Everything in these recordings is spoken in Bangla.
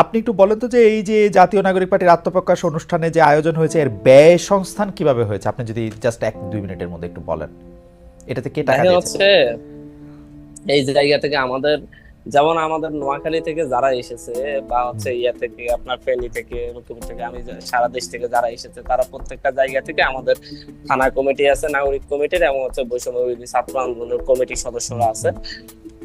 আপনি একটু বলেন তো যে এই যে জাতীয় নাগরিক পার্টির আত্মপ্রকাশ অনুষ্ঠানে যে আয়োজন হয়েছে এর ব্যয় সংস্থান কীভাবে হয়েছে? আপনি যদি জাস্ট এক দুই মিনিটের মধ্যে একটু বলেন। এটাতে কে টাকা দিয়েছে? হচ্ছে এই জায়গা থেকে আমাদের যেমন আমাদের নোয়াখালী থেকে যারা এসেছে বা হচ্ছে ইয়া থেকে আপনার ফেনী থেকে রূপপুর থেকে আমি সারা দেশ থেকে যারা এসেছে তারা প্রত্যেকটা জায়গা থেকে আমাদের থানা কমিটি আছে নাগরিক কমিটির এবং হচ্ছে বৈষম্য ছাত্র আন্দোলনের কমিটির সদস্যরা আছে।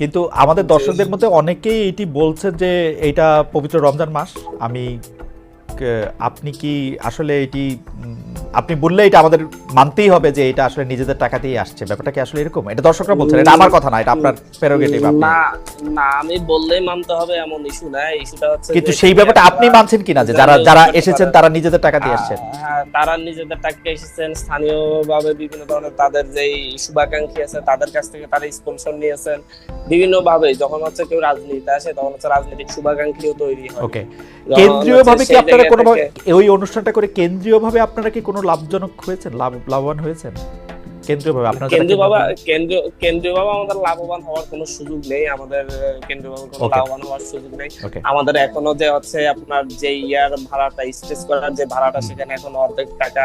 কিন্তু আমাদের দর্শকদের মধ্যে অনেকেই এটি বলছেন যে এটা পবিত্র রমজান মাস। আমি আপনি কি আসলে এটি আপনি বললে এটা আমাদের মানতেই হবে যে এটা আসলে নিজেদের টাকাতেই আসছে। ব্যাপারটা কি আসলে এরকম? এটা দর্শকরা বলছেন এটা আমার কথা না এটা আপনার প্রেরোগেটিভ আপনি। না না আমি বললেই মানতে হবে এমন ইস্যু না ইস্যুটা হচ্ছে কিন্তু সেই ব্যাপারটা আপনি মানছেন কিনা যে যারা যারা এসেছেন তারা নিজেদের টাকা দিয়ে আসছেন। হ্যাঁ, তারা নিজেদের টাকা এসেছেন স্থানীয়ভাবে বিভিন্ন ধরনের তাদের যেই শুভাকাঙ্ক্ষী আছে তাদের কাছ থেকে তারা স্পন্সর নিয়েছেন। বিভিন্ন ভাবে যখন হচ্ছে কেউ রাজনীতিতে আসে তখন হচ্ছে রাজনৈতিক শুভাকাঙ্ক্ষীও তৈরি হয়। ওকে যখন কেন্দ্রীয় ভাবে হচ্ছে কি আপনারা কোনো ওই অনুষ্ঠানটা করে কেন্দ্রীয়ভাবে আপনারা কি কোনো লাভজনক হয়েছেন লাভ লাভবান হয়েছেন? কেন্দ্রীয়ভাবে আপনারা কেন্দ্রীয়ভাবে কেন্দ্র বাবা কেন্দ্রীয়- কেন্দ্রীয় কেন্দ্রীয় বাবা আমাদের লাভবান হওয়ার কোনো সুযোগ নেই আমাদের কেন্দ্রীয়ভাবে কোনো লাভবান হওয়ার সুযোগ নেই। আমাদের এখনও যে হচ্ছে আপনার যে ইয়ার ভাড়াটা স্টেজ করার যে ভাড়াটা সেখানে এখন অর্ধেক টাকা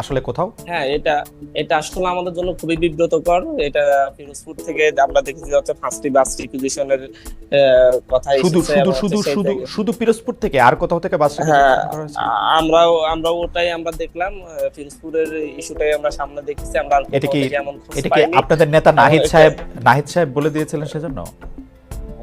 আসলে কোথাও? হ্যাঁ এটা এটা আসলে আমাদের জন্য খুবই বিব্রতকর। এটা ফিরোজপুর থেকে আমরা দেখেছি যে হচ্ছে ফার্স্টই বাস রিকুইজিশনের কথা শুধু শুধু শুধু শুধু শুধু পিরোজপুর থেকে? আর কোথাও থেকে বাস হ্যাঁ আমরাও আমরা ওটাই আমরা দেখলাম। ফিরোজপুরের ইস্যুটাই আমরা সামনে দেখেছি। আমরা এটা কি এটা কি আপনাদের নেতা নাহিদ সাহেব নাহিদ সাহেব বলে দিয়েছিলেন সেজন্য?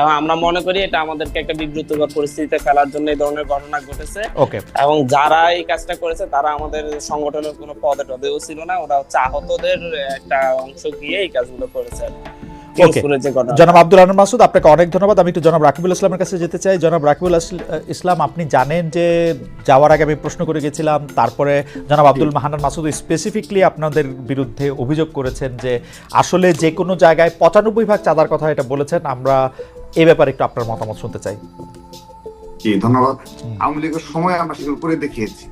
এবং আমরা মনে করি এটা আমাদেরকে একটা বিব্রতকর পরিস্থিতিতে ফেলার জন্য এই ধরনের ঘটনা ঘটেছে। ওকে এবং যারা এই কাজটা করেছে তারা আমাদের সংগঠনের কোনো পদে টদেও ছিল না। ওরা হচ্ছে আহতদের একটা অংশ গিয়ে এই কাজগুলো করেছে। ঘটনা জনাব আব্দুল রহমান মাসুদ আপনাকে অনেক ধন্যবাদ। আমি একটু জনাব রাকিবুল ইসলামের কাছে যেতে চাই। জনাব রাকিবুল ইসলাম আপনি জানেন যে যাওয়ার আগে আমি প্রশ্ন করে গেছিলাম তারপরে জনাব আব্দুল মাহানান মাসুদ স্পেসিফিকলি আপনাদের বিরুদ্ধে অভিযোগ করেছেন যে আসলে যে কোনো জায়গায় পঁচানব্বই ভাগ চাঁদার কথা এটা বলেছেন। আমরা এ ব্যাপারে একটু আপনার মতামত শুনতে চাই। জি ধন্যবাদ। আওয়ামী লীগের সময় আমরা সেগুলো করে দেখিয়েছি।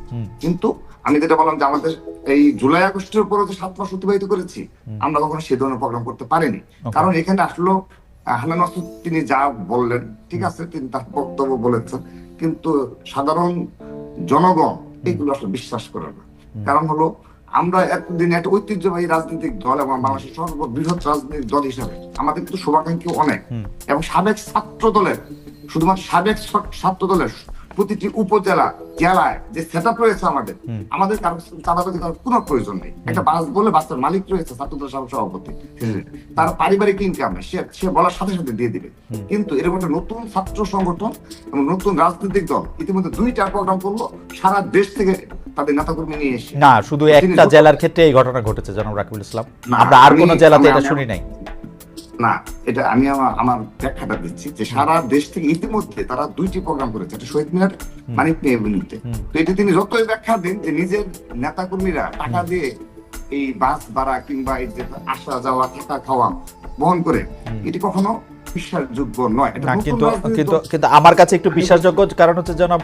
কিন্তু আমি যেটা বললাম যে আমাদের এই জুলাই আগস্টের উপরে যে সাত মাস অতিবাহিত করেছি আমরা কখনো সেই ধরনের প্রোগ্রাম করতে পারিনি। কারণ এখানে আসলো আহ, মাসুদ তিনি যা বললেন ঠিক আছে তিনি তার বক্তব্য বলেছেন কিন্তু সাধারণ জনগণ এগুলো আসলে বিশ্বাস করে না। কারণ হলো আমরা এতদিন একটা ঐতিহ্যবাহী রাজনৈতিক দল এবং বাংলাদেশের সর্ববৃহৎ রাজনৈতিক দল হিসাবে আমাদের কিন্তু শুভাকাঙ্ক্ষী অনেক। এবং সাবেক ছাত্র দলের শুধুমাত্র সাবেক ছাত্র দলের প্রতিটি উপজেলা জেলায় যে সেট রয়েছে আমাদের আমাদের চাঁদাবাজি করার কোনো প্রয়োজন নেই। একটা বাস বলে বাসের মালিক রয়েছে ছাত্রদল সভাপতি। তার পারিবারিক ইনকাম সে সে বলার সাথে সাথে দিয়ে দিবে। কিন্তু এরকম একটা নতুন ছাত্র সংগঠন এবং নতুন রাজনৈতিক দল ইতিমধ্যে দুইটা প্রোগ্রাম করল সারা দেশ থেকে তাদের নেতাকর্মী নিয়ে এসে। না শুধু একটা জেলার ক্ষেত্রে এই ঘটনা ঘটেছে জনাব রাকিবুল ইসলাম। আমরা আর কোনো জেলাতে এটা শুনি নাই। না এটা আমি আমার আমার ব্যাখ্যাটা দিচ্ছি যে সারা দেশ থেকে ইতিমধ্যে তারা দুইটি প্রোগ্রাম করেছে একটা শহীদ মিনার মানিক বিরুদ্ধে তো এটা তিনি যতই ব্যাখ্যা দেন যে নিজের নেতাকর্মীরা টাকা দিয়ে এই বাস ভাড়া কিংবা এই যে আসা যাওয়া থাকা খাওয়া বহন করে এটি কখনো বিশ্বাসযোগ্য নয়। না কিন্তু কিন্তু কিন্তু আমার কাছে একটু বিশ্বাসযোগ্য কারণ হচ্ছে জনাব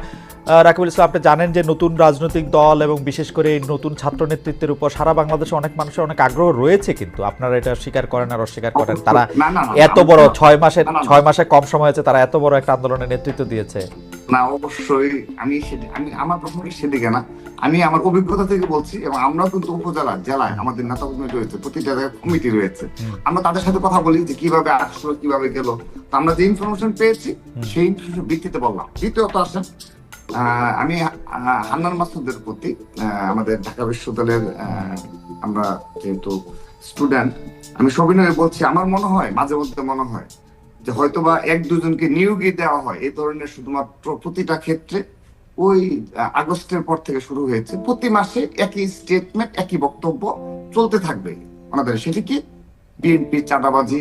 রাকিবুল ইসলাম আপনি জানেন যে নতুন রাজনৈতিক দল এবং বিশেষ করে নতুন ছাত্র নেতৃত্বের উপর সারা বাংলাদেশে অনেক মানুষের অনেক আগ্রহ রয়েছে কিন্তু। আপনারা এটা স্বীকার করেন আর অস্বীকার করেন। তারা এত বড় ছয় মাসে। ছয় মাসে কম সময় হয়েছে তারা এত বড় একটা আন্দোলনের নেতৃত্ব দিয়েছে। না অবশ্যই। আমি আমি আমার প্রশ্নটা সেদিকে না। আমি আমার অভিজ্ঞতা থেকে বলছি এবং আমরাও কিন্তু উপজেলা জেলায় আমাদের নেতা কর্মী রয়েছে প্রতিটা কমিটি রয়েছে। আমরা তাদের সাথে কথা বলি যে কীভাবে আসলো কীভাবে গেল। আমরা যে ইনফরমেশন পেয়েছি সেই ইনফরমেশন ভিত্তিতে বললাম। দ্বিতীয়ত আসেন আমি হান্নান মাসুদের প্রতি আমাদের ঢাকা বিশ্ববিদ্যালয়ের আমরা যেহেতু স্টুডেন্ট আমি সবিনয়ে বলছি আমার মনে হয় মাঝে মধ্যে মনে হয় যে হয়তোবা এক দুজনকে নিয়োগই দেওয়া হয় এই ধরনের শুধুমাত্র প্রতিটা ক্ষেত্রে ওই আগস্টের পর থেকে শুরু হয়েছে। প্রতি মাসে একই স্টেটমেন্ট একই বক্তব্য চলতে থাকবে। ওনাদের সেটি কি? বিএনপি চাঁদাবাজি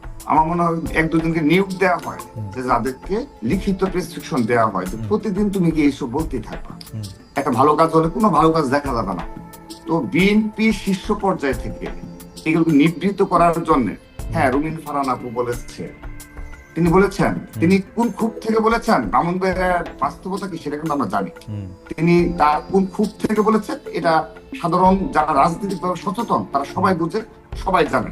আমার মনে হয় এক দুজনকে নিয়োগ দেওয়া হয় যে যাদেরকে লিখিত প্রেসক্রিপশন দেওয়া হয় যে প্রতিদিন তুমি কি এইসব বলতেই থাকবা। একটা ভালো কাজ হলে কোনো ভালো কাজ দেখা যাবে না। তো বিএনপি শীর্ষ পর্যায় থেকে এগুলোকে নিবৃত করার জন্য হ্যাঁ রুমিন ফারান আপু বলেছে। তিনি বলেছেন তিনি কোন খুব থেকে বলেছেন? মামুন ভাইয়ের বাস্তবতা কি সেটা কিন্তু আমরা জানি। তিনি তার কোন খুব থেকে বলেছেন? এটা সাধারণ যারা রাজনীতিকভাবে সচেতন তারা সবাই বুঝে সবাই জানে।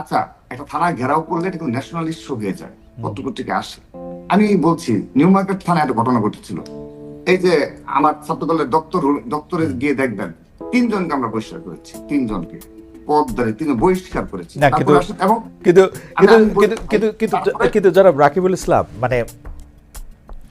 আচ্ছা একটা থানা ঘেরাও করলে এটা কিন্তু ন্যাশনাল ইস্যু হয়ে যায় পত্রপত্রিকা আসে? আমি বলছি নিউ মার্কেট থানায় একটা ঘটনা ঘটেছিল। এই যে আমার ছাত্র দলের দপ্তর দপ্তরে গিয়ে দেখবেন তিনজনকে আমরা বহিষ্কার করেছি তিনজনকে। বহিষ্কার করেছি এবং কিন্তু কিন্তু কিন্তু কিন্তু জনাব রাকিবুল ইসলাম মানে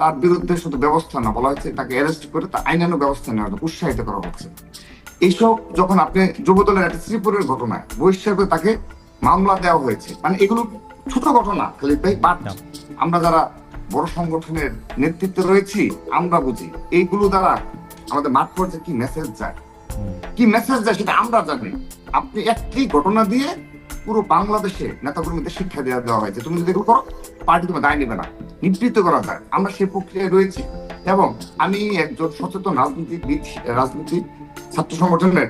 তার বিরুদ্ধে শুধু ব্যবস্থা না বলা হচ্ছে তাকে অ্যারেস্ট করে তার আইনানুগ ব্যবস্থা নেওয়া হচ্ছে, উৎসাহিত করা হচ্ছে এইসব যখন আপনি যুবদলের একটা শ্রীপুরের ঘটনায় বহিষ্কার তাকে মামলা দেওয়া হয়েছে মানে এগুলো ছোট ঘটনা খালিদ ভাই বাট আমরা যারা বড় সংগঠনের নেতৃত্বে রয়েছি আমরা বুঝি এইগুলো দ্বারা আমাদের মাঠ পর্যায়ে কি মেসেজ যায়? কি মেসেজ যায় সেটা আমরা জানি। আপনি একটি ঘটনা দিয়ে পুরো বাংলাদেশে নেতাকর্মীদের শিক্ষা দেওয়া দেওয়া হয়েছে। তুমি যদি এগুলো করো পার্টি তোমার দায় নেবে না। নিবৃত্ত করা যায়। আমরা সেই প্রক্রিয়ায় রয়েছি এবং আমি একজন সচেতন রাজনীতিবিদ রাজনীতি ছাত্র সংগঠনের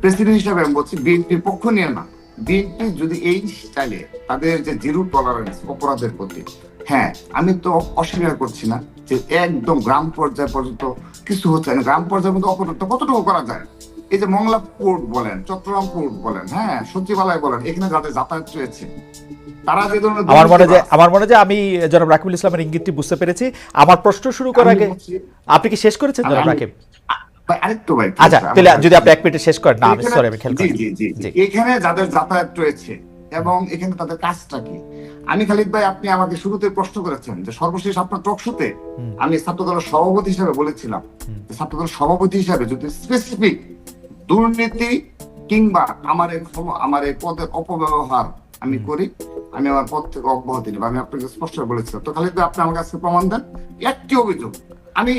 প্রেসিডেন্ট হিসাবে আমি বলছি বিএনপির পক্ষ নিয়ে না। বিএনপি যদি এই স্টাইলে তাদের যে জিরো টলারেন্স অপরাধের প্রতি হ্যাঁ আমি তো অস্বীকার করছি না যে একদম গ্রাম পর্যায় পর্যন্ত কিছু হচ্ছে না। গ্রাম পর্যায়ের মধ্যে অপরাধটা কতটুকু করা যায়? এই যে মংলা পোর্ট বলেন চট্টগ্রাম পোর্ট বলেন হ্যাঁ সচিবালয় বলেন এখানে যাদের যাতায়াত রয়েছে তারা যে ধরনের আমার মনে যে আমার মনে যে আমি জনাব রাকিবুল ইসলামের ইঙ্গিতটি বুঝতে পেরেছি আমার প্রশ্ন শুরু করার আগে আপনি কি শেষ করেছেন জনাব রাকিব আরেকটু ভাই আচ্ছা তাহলে যদি আপনি এক মিনিটে শেষ করেন না আমি সরি আমি খেয়াল জি জি। এখানে যাদের যাতায়াত রয়েছে এবং এখানে তাদের কাজটা কি আমি খালিদ ভাই আপনি আমাকে শুরুতে প্রশ্ন করেছেন যে সর্বশেষ আপনার টকশোতে। আমি ছাত্রদলের সভাপতি হিসেবে বলেছিলাম হুম। যে ছাত্রদলের সভাপতি হিসেবে যদি স্পেসিফিক দুর্নীতি কিংবা আমার আমার এই পদের অপব্যবহার আমি করি আমি আমার পদ থেকে অব্যাহতি নেব আমি আপনাকে স্পষ্ট বলেছিলাম তো ভাই আপনি আমার কাছে প্রমাণ দেন একটি অভিযোগ। আমি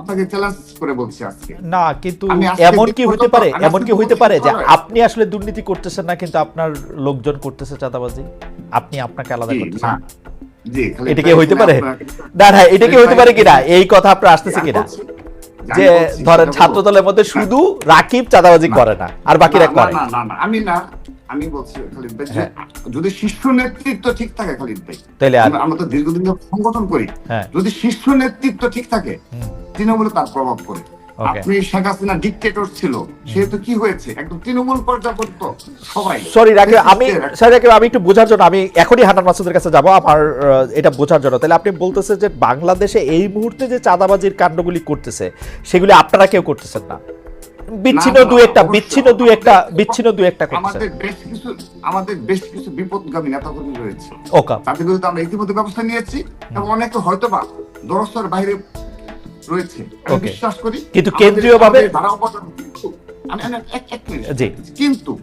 আপনাকে চ্যালেঞ্জ করে বলছি আজকে। না কিন্তু এমন কি যে হইতে পারে এমন কি হইতে পারে যে আপনি আসলে দুর্নীতি করতেছেন না কিন্তু আপনার লোকজন করতেছে চাঁদাবাজি? আপনি আপনাকে আলাদা করতেছেন? জি এটা কি হইতে পারে? না না এটা কি হইতে পারে কিনা? এই কথা আপনার আসতেছে কিনা? বলছি, যে আমি ধরেন ছাত্র দলের মধ্যে শুধু রাকিব চাঁদাবাজি না। করে না আর বাকিরা করে না না। না আমি না আমি বলছি খালিদ ভাই হ্যাঁ। যদি শীর্ষ নেতৃত্ব ঠিক থাকে খালিদ ভাই তাহলে আমরা- তো দীর্ঘদিন ধরে সংগঠন করি। হ্যাঁ। যদি শীর্ষ নেতৃত্ব ঠিক থাকে তৃণমূলে তার প্রভাব পড়ে। আপনি শেখ হাসিনা ডিকটেটর ছিল সেহেতু কি হয়েছে? একদম তৃণমূল পর্যায়ে পর্যন্ত সবাই। সরি রাকিব আমি রাকিব আমি একটু বোঝার জন্য আমি এখনই হান্নান মাসুদের কাছে যাব আমার এটা বোঝার জন্য। তাহলে আপনি বলতেছেন যে বাংলাদেশে এই মুহূর্তে যে চাঁদাবাজির কাণ্ডগুলি করতেছে সেগুলি আপনারা কেউ করতেছেন না। বিচ্ছিন্ন দুই একটা বিচ্ছিন্ন দুই একটা বিচ্ছিন্ন দুই একটা আমাদের বেশ কিছু আমাদের বেশ কিছু বিপদগামী নেতাকর্মী রয়েছে। ওকে। তাদের বিরুদ্ধে আমরা ইতিমধ্যে ব্যবস্থা নিয়েছি এবং অনেকে হয়তো বা দরস্তার বাইরে রয়েছে। বিশ্বাস করি কিন্তু কেন্দ্রীয়ভাবে- ধারা অবদান-। কিন্তু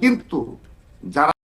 কিন্তু যারা